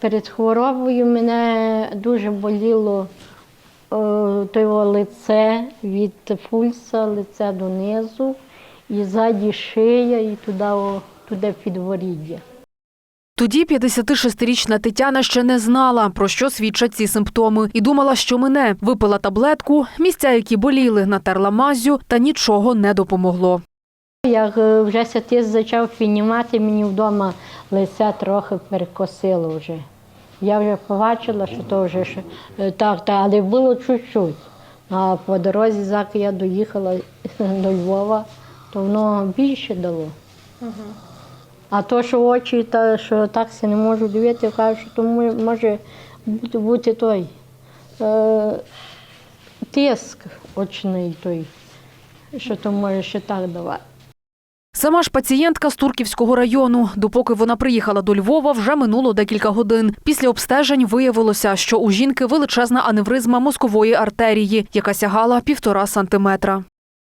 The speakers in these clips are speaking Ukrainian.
Перед хворобою мене дуже боліло е, то його лице від пульса, лице донизу, і ззаді шия, і туди, туди підворіддя. Тоді 56-річна Тетяна ще не знала, про що свідчать ці симптоми, і думала, що мине. Випила таблетку, місця, які боліли, натерла мазю, та нічого не допомогло. Як е, вже сатис почав піднімати, мені вдома лице трохи перекосило вже. Я вже побачила, що то вже що, е, так, так, але було чуть-чуть. А по дорозі, заки я доїхала до Львова, то воно більше дало. А то, що очі, та, що так не можу дивитися, я кажу, що то може бути, бути той е, тиск очний той, що то може ще так давати. Сама ж пацієнтка з Турківського району. Допоки вона приїхала до Львова, вже минуло декілька годин. Після обстежень виявилося, що у жінки величезна аневризма мозкової артерії, яка сягала півтора сантиметра.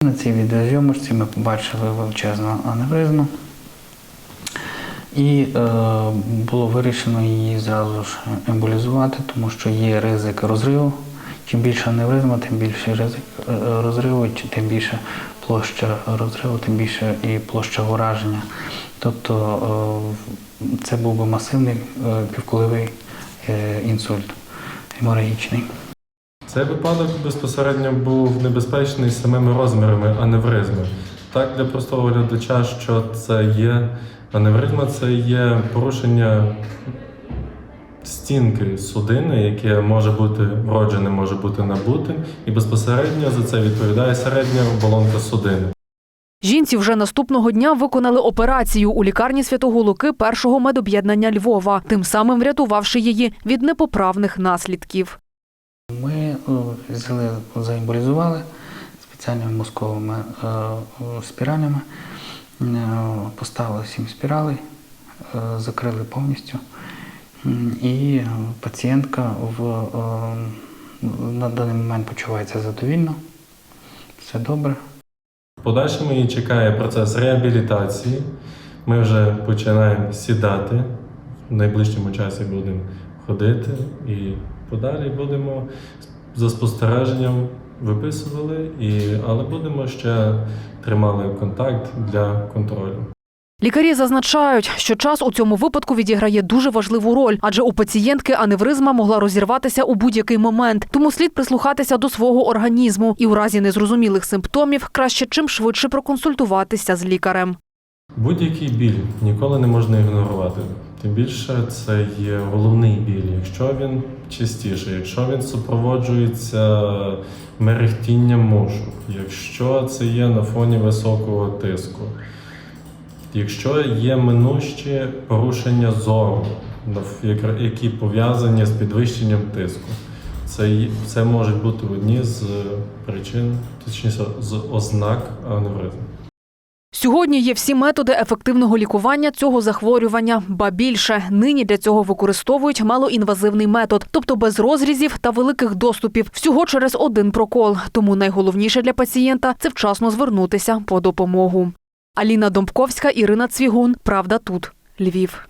На цій відеозйомочці ми побачили величезну аневризму. І е, було вирішено її зразу ж емболізувати, тому що є ризик розриву. Чим більше аневризма, тим більший ризик е, розриву, тим більше площа розриву, тим більше і площа ураження. Тобто е, це був би масивний е, півкулевий е, інсульт геморагічний. Цей випадок безпосередньо був небезпечний самими розмірами аневризми. Так, для простого глядача, що це є аневризма, це є порушення стінки судини, яке може бути вродженим, може бути набутим, і безпосередньо за це відповідає середня оболонка судини. Жінці вже наступного дня виконали операцію у лікарні Святого Луки першого медоб'єднання Львова, тим самим врятувавши її від непоправних наслідків. Ми е, взяли, заемболізували спеціальними мозковими е, спіралями, е, поставили сім спіралей, закрили повністю. І е, пацієнтка в, е, на даний момент почувається задовільно, все добре. В подальшому її чекає процес реабілітації. Ми вже починаємо сідати. В найближчому часі будемо ходити і подалі будемо за спостереженням виписували, і, але будемо ще тримали контакт для контролю. Лікарі зазначають, що час у цьому випадку відіграє дуже важливу роль, адже у пацієнтки аневризма могла розірватися у будь-який момент. Тому слід прислухатися до свого організму і у разі незрозумілих симптомів краще чим швидше проконсультуватися з лікарем. Будь-який біль ніколи не можна ігнорувати. Тим більше це є головний біль. Якщо він частіше, якщо він супроводжується мерехтінням мушок, якщо це є на фоні високого тиску, якщо є минущі порушення зору, які пов'язані з підвищенням тиску, це, це можуть бути одні з причин, точніше, з ознак аневризму. Сьогодні є всі методи ефективного лікування цього захворювання, ба більше нині для цього використовують малоінвазивний метод, тобто без розрізів та великих доступів, всього через один прокол. Тому найголовніше для пацієнта це вчасно звернутися по допомогу. Аліна Домбковська, Ірина Цвігун. Правда тут. Львів.